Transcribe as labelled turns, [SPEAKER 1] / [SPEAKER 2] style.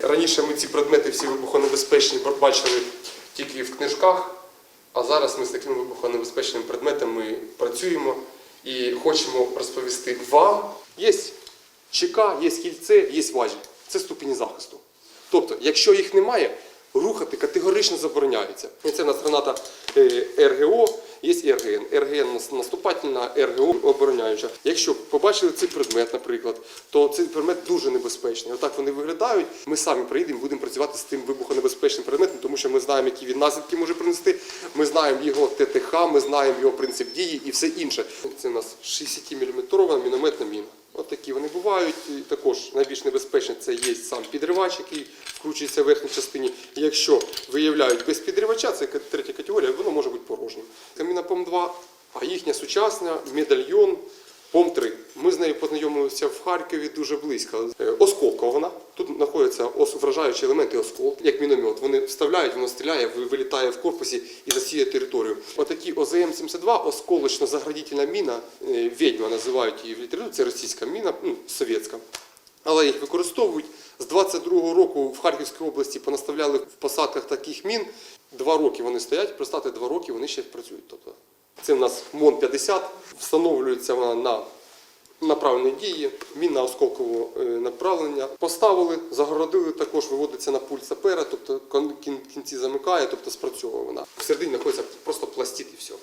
[SPEAKER 1] Раніше ми ці предмети всі вибухонебезпечні бачили тільки в книжках, а зараз ми з такими вибухонебезпечними предметами працюємо і хочемо розповісти вам. Є ЧК, є кільце, є важіль. Це ступені захисту. Тобто, якщо їх немає, рухати категорично забороняється. Це в нас граната е, РГО, є РГН. РГН наступательна, РГО обороняюча. Якщо побачили цей предмет, наприклад, то цей предмет дуже небезпечний. Отак вони виглядають. Ми самі приїдемо, будемо працювати з тим вибухонебезпечним предметом, тому що ми знаємо, які він наслідки може принести. Ми знаємо його ТТХ, ми знаємо його принцип дії і все інше. Це у нас 60-мм мінометна міна. От такі вони бувають. І також найбільш небезпечне це є сам підривач, який вкручується в верхній частині. Якщо виявляють без підривача, це третя категорія, воно. ПОМ-2, а їхня сучасна медальйон ПОМ-3. Ми з нею познайомилися в Харкові дуже близько. Е, Осколкова вона. Тут знаходяться вражаючі елементи осколк, як міномет. Вони вставляють, воно стріляє, вилітає в корпусі і засіє територію. Отакі ОЗМ-72, осколочно-заградительна міна, е, відьма називають її в літературі, це російська міна, ну, совєтська. Але їх використовують. З 22-го року в Харківській області понаставляли в посадках таких мін. Два роки вони стоять, представте, два роки вони ще працюють. Тобто це в нас МОН-50, встановлюється вона на направлені дії, мінна осколкового е, направлення. Поставили, загородили, також виводиться на пульт сапера, тобто кінці замикає, тобто спрацьовує вона. Всередині знаходиться просто пластит і все.